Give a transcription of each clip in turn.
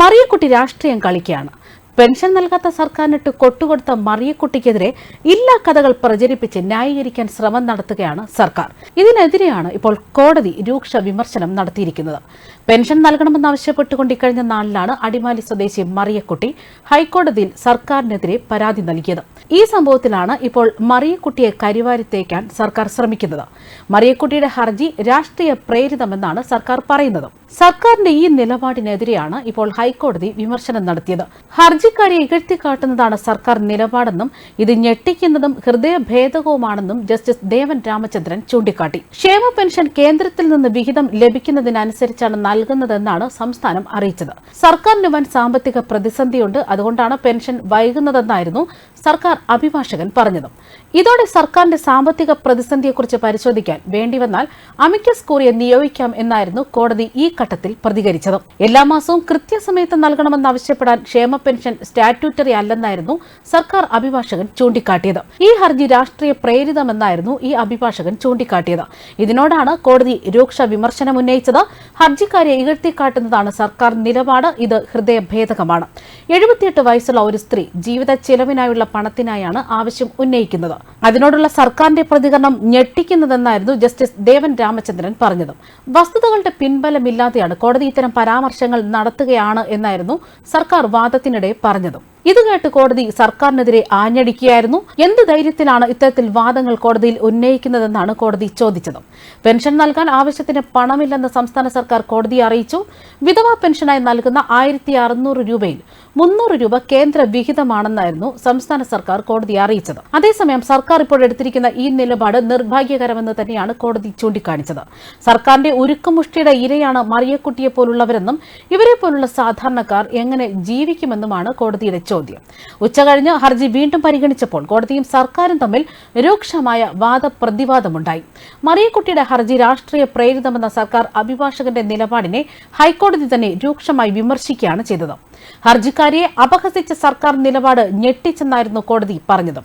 മറിയക്കുട്ടി രാഷ്ട്രീയം കളിക്കുകയാണ്. പെൻഷൻ നൽകാത്ത സർക്കാരിനിട്ട് കൊട്ടുകൊടുത്ത മറിയക്കുട്ടിക്കെതിരെ ഇല്ലാ കഥകൾ പ്രചരിപ്പിച്ച് ന്യായീകരിക്കാൻ ശ്രമം നടത്തുകയാണ് സർക്കാർ. ഇതിനെതിരെയാണ് ഇപ്പോൾ കോടതി രൂക്ഷ വിമർശനം നടത്തിയിരിക്കുന്നത്. പെൻഷൻ നൽകണമെന്നാവശ്യപ്പെട്ടുകൊണ്ട് ഇക്കഴിഞ്ഞ നാളിലാണ് അടിമാലി സ്വദേശി മറിയക്കുട്ടി ഹൈക്കോടതിയിൽ സർക്കാരിനെതിരെ പരാതി നൽകിയത്. ഈ സംഭവത്തിലാണ് ഇപ്പോൾ മറിയക്കുട്ടിയെ കരിവാരിത്തേക്കാൻ സർക്കാർ ശ്രമിക്കുന്നത്. മറിയക്കുട്ടിയുടെ ഹർജി രാഷ്ട്രീയ പ്രേരിതമെന്നാണ് സർക്കാർ പറയുന്നത്. സർക്കാരിന്റെ ഈ നിലപാടിനെതിരെയാണ് ഇപ്പോൾ ഹൈക്കോടതി വിമർശനം നടത്തിയത്. ഹർജിക്കാരെ ഇകഴ്ത്തിക്കാട്ടുന്നതാണ് സർക്കാർ നിലപാടെന്നും ഇത് ഞെട്ടിക്കുന്നതും ഹൃദയഭേദകവുമാണെന്നും ജസ്റ്റിസ് ദേവൻ രാമചന്ദ്രൻ ചൂണ്ടിക്കാട്ടി. ക്ഷേമ പെൻഷൻ കേന്ദ്രത്തിൽ നിന്ന് വിഹിതം ലഭിക്കുന്നതിനനുസരിച്ചാണ് നൽകുന്നതെന്നാണ് സംസ്ഥാനം അറിയിച്ചത്. സർക്കാരിന് വൻ സാമ്പത്തിക പ്രതിസന്ധിയുണ്ട്. അതുകൊണ്ടാണ് പെൻഷൻ വൈകുന്നതെന്നായിരുന്നു സർക്കാർ അഭിഭാഷകൻ പറഞ്ഞത്. ഇതോടെ സർക്കാരിന്റെ സാമ്പത്തിക പ്രതിസന്ധിയെക്കുറിച്ച് പരിശോധിക്കാൻ വേണ്ടിവന്നാൽ അമിക്കസ് കൂറിയെ നിയോഗിക്കാം എന്നായിരുന്നു കോടതി ഈ ഘട്ടത്തിൽ പ്രതികരിച്ചത്. എല്ലാ മാസവും കൃത്യസമയത്ത് നൽകണമെന്നാവശ്യപ്പെടാൻ ക്ഷേമ പെൻഷൻ സ്റ്റാറ്റ്യൂട്ടറി അല്ലെന്നായിരുന്നു സർക്കാർ അഭിഭാഷകൻ ചൂണ്ടിക്കാട്ടിയത്. ഈ ഹർജി രാഷ്ട്രീയ പ്രേരിതമെന്നായിരുന്നു ഈ അഭിഭാഷകൻ ചൂണ്ടിക്കാട്ടിയത്. ഇതിനോടാണ് കോടതി രൂക്ഷ വിമർശനം ഉന്നയിച്ചത്. ഹർജിക്കാരെ ഇകഴ്ത്തിക്കാട്ടുന്നതാണ് സർക്കാർ നിലപാട്. ഇത് ഹൃദയഭേദകമാണ്. എഴുപത്തിയെട്ട് വയസ്സുള്ള ഒരു സ്ത്രീ ജീവിത ചെലവിനായുള്ള പണത്തിനായാണ് ആവശ്യം ഉന്നയിക്കുന്നത്. അതിനോടുള്ള സർക്കാരിന്റെ പ്രതികരണം ഞെട്ടിക്കുന്നതെന്നായിരുന്നു ജസ്റ്റിസ് ദേവൻ രാമചന്ദ്രൻ പറഞ്ഞത്. വസ്തുതകളുടെ പിൻബലമില്ലാതെയാണ് കോടതി ഇത്തരം പരാമർശങ്ങൾ നടത്തുകയാണ് എന്നായിരുന്നു സർക്കാർ വാദത്തിനിടെ പറഞ്ഞത്. ഇത് കേട്ട് കോടതി സർക്കാരിനെതിരെ ആഞ്ഞടിക്കുകയായിരുന്നു. എന്ത് ധൈര്യത്തിലാണ് ഇത്തരത്തിൽ വാദങ്ങൾ കോടതിയിൽ ഉന്നയിക്കുന്നതെന്നാണ് കോടതി ചോദിച്ചത്. പെൻഷൻ നൽകാൻ ആവശ്യത്തിന് പണമില്ലെന്ന് സംസ്ഥാന സർക്കാർ കോടതിയെ അറിയിച്ചു. വിധവാ പെൻഷനായി നൽകുന്ന ആയിരത്തി അറുന്നൂറ് രൂപയിൽ മുന്നൂറ് രൂപ കേന്ദ്ര വിഹിതമാണെന്നായിരുന്നു സംസ്ഥാന സർക്കാർ കോടതിയെ അറിയിച്ചത്. അതേസമയം സർക്കാർ ഇപ്പോൾ എടുത്തിരിക്കുന്ന ഈ നിലപാട് നിർഭാഗ്യകരമെന്ന് തന്നെയാണ് കോടതി ചൂണ്ടിക്കാണിച്ചത്. സർക്കാരിന്റെ ഉരുക്കുമുഷ്ടിയുടെ ഇരയാണ് മറിയക്കുട്ടിയെ പോലുള്ളവരെന്നും ഇവരെ പോലുള്ള സാധാരണക്കാർ എങ്ങനെ ജീവിക്കുമെന്നുമാണ് കോടതിയുടെ ചോദ്യം. ഉച്ചകഴിഞ്ഞ് ഹർജി വീണ്ടും പരിഗണിച്ചപ്പോൾ കോടതിയും സർക്കാരും തമ്മിൽ രൂക്ഷമായ വാദപ്രതിവാദമുണ്ടായി. മറിയക്കുട്ടിയുടെ ഹർജി രാഷ്ട്രീയ പ്രേരിതമെന്ന സർക്കാർ അഭിഭാഷകന്റെ നിലപാടിനെ ഹൈക്കോടതി തന്നെ രൂക്ഷമായി വിമർശിക്കുകയാണ് ചെയ്തത്. ഹർജിക്കാരിയെ അപഹസിച്ച സർക്കാർ നിലപാട് ഞെട്ടിച്ചെന്നായിരുന്നു കോടതി പറഞ്ഞത്.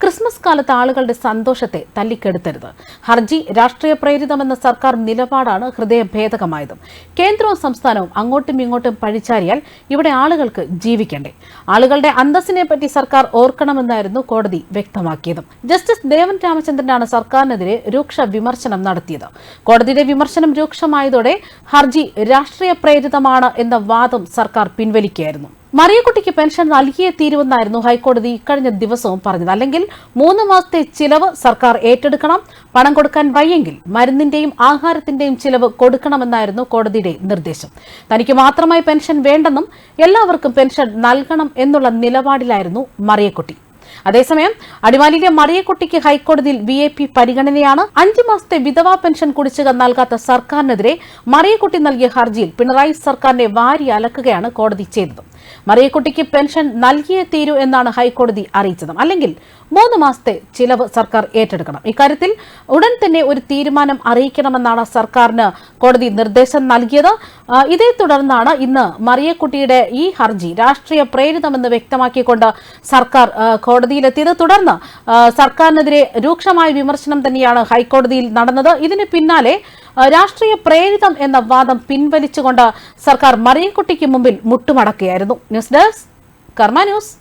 ക്രിസ്മസ് കാലത്ത് ആളുകളുടെ സന്തോഷത്തെ തല്ലിക്കെടുത്തരുത്. ഹർജി രാഷ്ട്രീയ പ്രേരിതമെന്ന സർക്കാർ നിലപാടാണ് ഹൃദയഭേദകമായത് കേന്ദ്രവും സംസ്ഥാനവും അങ്ങോട്ടും ഇങ്ങോട്ടും പഴിച്ചാരിയാൽ ഇവിടെ ആളുകൾക്ക് ജീവിക്കണ്ടേ. ആളുകളുടെ അന്തസ്സിനെ പറ്റി സർക്കാർ ഓർക്കണമെന്നായിരുന്നു കോടതി വ്യക്തമാക്കിയത്. ജസ്റ്റിസ് ദേവൻ രാമചന്ദ്രനാണ് സർക്കാരിനെതിരെ രൂക്ഷ വിമർശനം നടത്തിയത്. കോടതിയുടെ വിമർശനം രൂക്ഷമായതോടെ ഹർജി രാഷ്ട്രീയ പ്രേരിതമാണ് എന്ന വാദം സർക്കാർ പിൻവലിക്കുകയായിരുന്നു. മറിയക്കുട്ടിക്ക് പെൻഷൻ നൽകിയേ തീരുവെന്നായിരുന്നു ഹൈക്കോടതി ഇക്കഴിഞ്ഞ ദിവസവും പറഞ്ഞത്. അല്ലെങ്കിൽ മൂന്ന് മാസത്തെ ചിലവ് സർക്കാർ ഏറ്റെടുക്കണം പണം കൊടുക്കാൻ വയ്യെങ്കിൽ മരുന്നിന്റെയും ആഹാരത്തിന്റെയും ചിലവ് കൊടുക്കണമെന്നായിരുന്നു കോടതിയുടെ നിർദ്ദേശം. തനിക്ക് മാത്രമായി പെൻഷൻ വേണ്ടെന്നും എല്ലാവർക്കും പെൻഷൻ നൽകണം എന്നുള്ള നിലപാടിലായിരുന്നു മറിയക്കുട്ടി. അതേസമയം അടിമാലിയിലെ മറിയക്കുട്ടിക്ക് ഹൈക്കോടതിയിൽ വി എ പി പരിഗണനയാണ് അഞ്ചു മാസത്തെ വിധവാ പെൻഷൻ കുടിശ്ശിക നൽകാത്ത സർക്കാരിനെതിരെ മറിയക്കുട്ടി നൽകിയ ഹർജിയിൽ പിണറായി സർക്കാരിനെ വാരി അലക്കുകയാണ് കോടതി ചെയ്തത്. മറിയക്കുട്ടിക്ക് പെൻഷൻ നൽകിയേ തീരൂ എന്നാണ് ഹൈക്കോടതി അറിയിച്ചത്. അല്ലെങ്കിൽ മൂന്ന് മാസത്തെ ചിലവ് സർക്കാർ ഏറ്റെടുക്കണം. ഇക്കാര്യത്തിൽ ഉടൻ തന്നെ ഒരു തീരുമാനം അറിയിക്കണമെന്നാണ് സർക്കാരിന് കോടതി നിർദ്ദേശം നൽകിയത്. ഇതേ തുടർന്നാണ് ഇന്ന് മറിയക്കുട്ടിയുടെ ഈ ഹർജി രാഷ്ട്രീയ പ്രേരിതമെന്ന് വ്യക്തമാക്കിക്കൊണ്ട് സർക്കാർ കോടതിയിലെത്തിയത്. തുടർന്ന് സർക്കാരിനെതിരെ രൂക്ഷമായ വിമർശനം തന്നെയാണ് ഹൈക്കോടതിയിൽ നടന്നത്. ഇതിന് പിന്നാലെ രാഷ്ട്രീയ പ്രേരിതം എന്ന വാദം പിൻവലിച്ചുകൊണ്ട് സർക്കാർ മറിയക്കുട്ടിക്ക് മുമ്പിൽ മുട്ടുമടക്കുകയായിരുന്നു. News desk Karma news.